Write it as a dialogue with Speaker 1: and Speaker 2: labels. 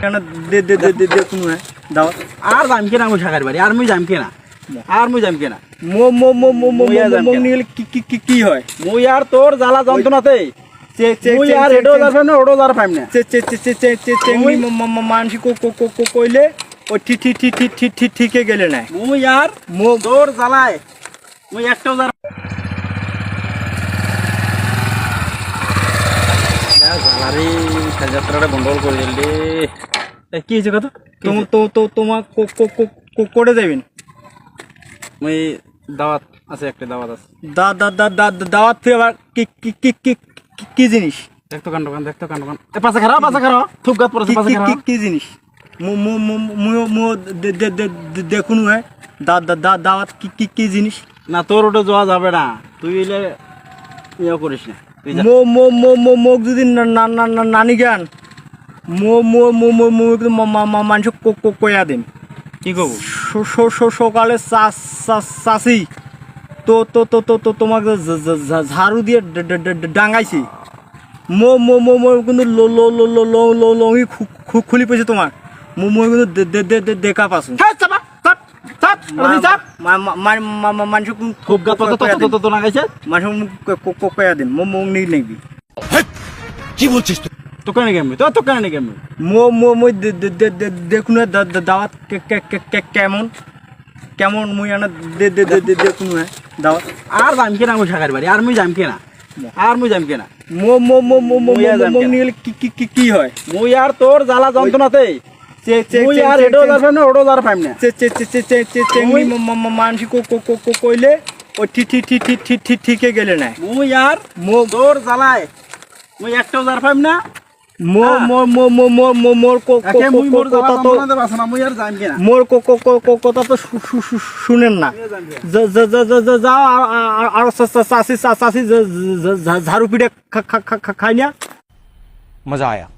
Speaker 1: কেন দে দে দে দে দে কোনো দাও।
Speaker 2: আর যাম কেনা মই থাকার বাড়ি আর মুই যাম কেনা। আর মুই যাম কেনা।
Speaker 1: মো মো মো মো মো
Speaker 2: মুইয়া যাম
Speaker 1: মো নিলে কি কি কি কি হয়?
Speaker 2: মুই আর তোর জ্বালা যন্ত্রণাতে।
Speaker 1: চে চে
Speaker 2: মুই আর
Speaker 1: চে
Speaker 2: যার পাইম না ওটাও যার পাইম না।
Speaker 1: চে চে চে চে চে চে চেংড়ি
Speaker 2: ওই-
Speaker 1: ম- ম- ম- মানসি কো কো কো কো কইলে ও ঠি ঠি ঠি ঠি ঠি ঠি ঠিকে গেলে না
Speaker 2: মুই আর
Speaker 1: মো
Speaker 2: তোর জ্বালায়। মুই একটাও যার জ্বালারে করে দিল
Speaker 1: কি হয়েছে কথা? তো তো তো তোমার কো কো কো কো- যাবেন
Speaker 2: মুই দাওয়াত আছে একটা দাওয়াত আছে।
Speaker 1: দা দা দা দা দাওয়াত ফিরে আবার কি কি কি কি কি- কি জিনিস?
Speaker 2: দেখতো কান্ড কান দেখতো কান্ড কান এ পাশে খারাপ পাশে খারাপ থুপ গাত পড়েছে
Speaker 1: কি
Speaker 2: পাশে
Speaker 1: কি
Speaker 2: খারাপ
Speaker 1: কি- জিনিস? মো মো মো মো দেখুন হ্যাঁ দা দা দা দাওয়াত কি কি কি জিনিস?
Speaker 2: না তোর ওটা যাওয়া যাবে না। তুই এলে ইয়ে করিস না
Speaker 1: মো মো মো মো মোক যদি নানি গান মো মো মো মো মো একদম মানুষ কয়া দিন
Speaker 2: কি
Speaker 1: স- সকালে চাষি তো তো তো তো তো তোমাকে ঝাড়ু দিয়ে ডাঙাইছি মো মো মো মো কিন্তু লো লো লো লো লো লো লঙি খু- খু- খুলি পেয়েছে তোমার মো মো কিন্তু দেখা পাছো
Speaker 2: হ্যাঁ চাপ ওটা চাপ
Speaker 1: মানুষ
Speaker 2: খুব গাত পড়েছে তো তো তো লাগাইছে
Speaker 1: মানুষ কয়া দিন মো মো নিয়ে নেবি
Speaker 2: তো কেন গেমবি তো তো কেন গেমবি
Speaker 1: মো মো মই দে- দে- দে- দে- দেখুন দাওয়াত কেমন কেমন মুই আনা দে দে দে দে দেখুন হ্যাঁ দাওয়াত
Speaker 2: আর যাম কেনা মই বাড়ি আর মুই যাম কেনা আর মুই যাম কেনা
Speaker 1: মো মো মো মো মো মো নিলে কি কি কি হয়
Speaker 2: মুই আর তোর জ্বালা যন্ত্রণাতে
Speaker 1: मोर झाड़ू पीढ़े खाने
Speaker 3: मज़ा आया।